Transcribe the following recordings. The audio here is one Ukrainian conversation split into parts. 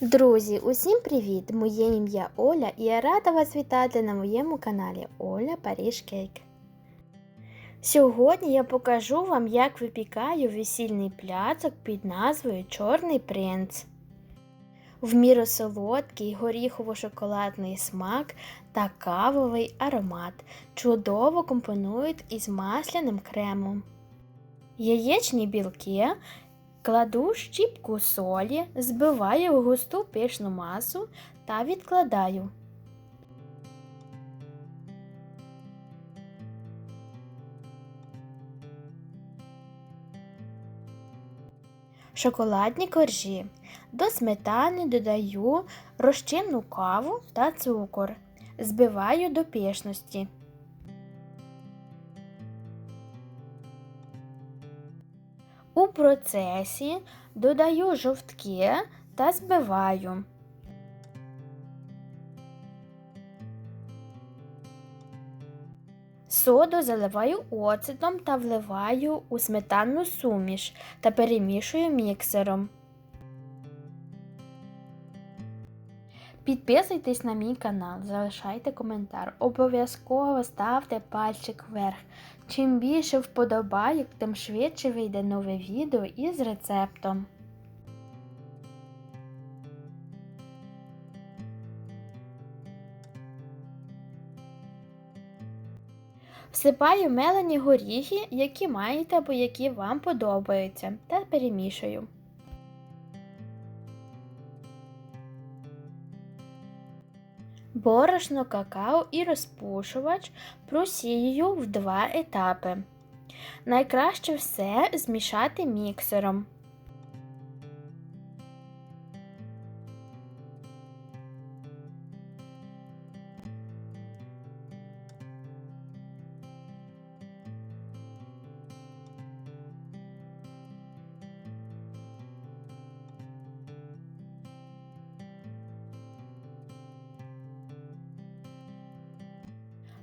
Друзі, усім привіт! Моє ім'я Оля і я рада вас вітати на моєму каналі Оля Паріж Кейк. Сьогодні я покажу вам, як випікаю весільний пляцок під назвою Чорний принц. В міру солодкий горіхово-шоколадний смак та кавовий аромат чудово компонують із масляним кремом. Яєчні білки Кладу щіпку солі, збиваю в густу пишну масу та відкладаю. Шоколадні коржі. До сметани додаю розчинну каву та цукор. Збиваю до пишності. Процесі додаю жовтки та збиваю. Соду заливаю оцетом та вливаю у сметанну суміш та перемішую міксером. Підписуйтесь на мій канал, залишайте коментар. Обов'язково ставте пальчик вверх. Чим більше вподобайок, тим швидше вийде нове відео із рецептом. Всипаю мелені горіхи, які маєте або які вам подобаються, та перемішую. Борошно, какао і розпушувач просію в два етапи. Найкраще все змішати міксером.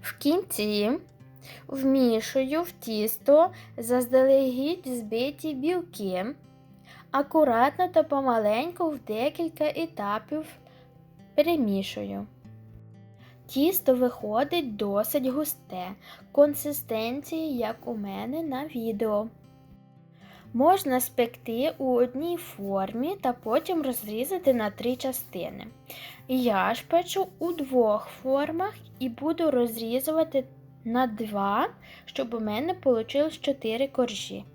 В кінці вмішую в тісто заздалегідь збиті білки, акуратно та помаленьку в декілька етапів перемішую. Тісто виходить досить густе, консистенції, як у мене на відео. Можна спекти у одній формі та потім розрізати на три частини. Я ж печу у двох формах і буду розрізувати на два, щоб у мене вийшло 4 коржі.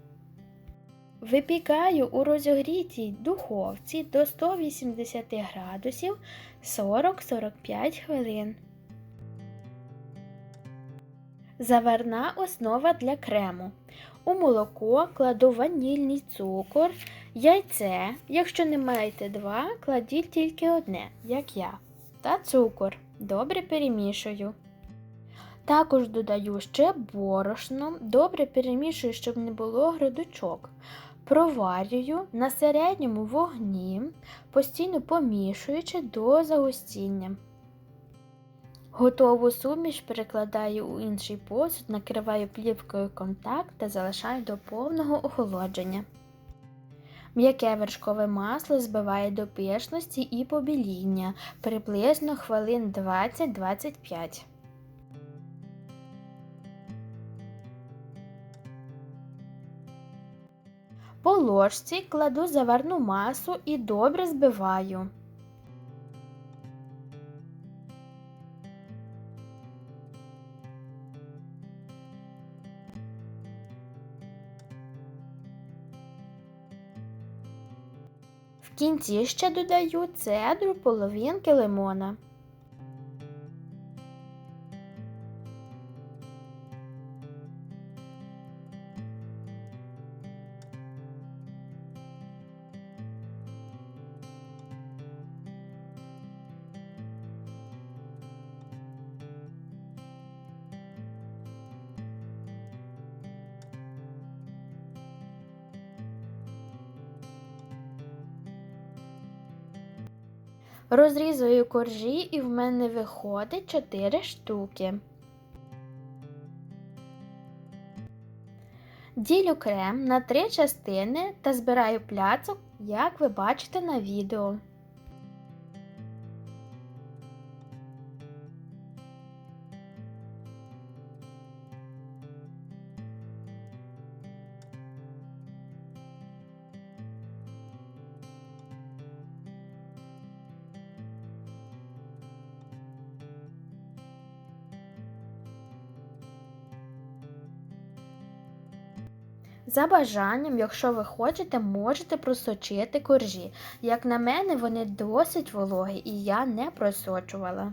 Випікаю у розогрітій духовці до 180 градусів 40-45 хвилин. Заварна основа для крему. У молоко кладу ванільний цукор, яйце, якщо не маєте два, кладіть тільки одне, як я, та цукор. Добре перемішую. Також додаю ще борошно, добре перемішую, щоб не було грудочок. Проварюю на середньому вогні, постійно помішуючи до загустіння. Готову суміш перекладаю у інший посуд, накриваю плівкою контакт та залишаю до повного охолодження. М'яке вершкове масло збиває до пишності і побіління приблизно хвилин 20-25. По ложці кладу заварну масу і добре збиваю. Кінці ще додаю цедру половинки лимона. Розрізую коржі і в мене виходить 4 штуки. Ділю крем на три частини та збираю пляцок, як ви бачите на відео. За бажанням, якщо ви хочете, можете просочити коржі. Як на мене, вони досить вологі і я не просочувала.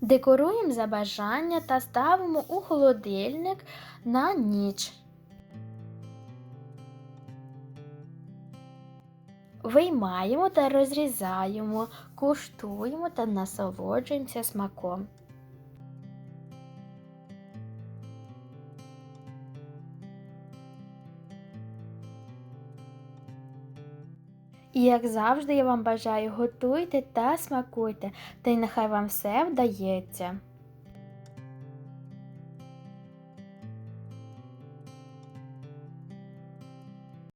Декоруємо за бажання та ставимо у холодильник на ніч. Виймаємо та розрізаємо, куштуємо та насолоджуємося смаком. І як завжди, я вам бажаю готуйте та смакуйте, та й нехай вам все вдається.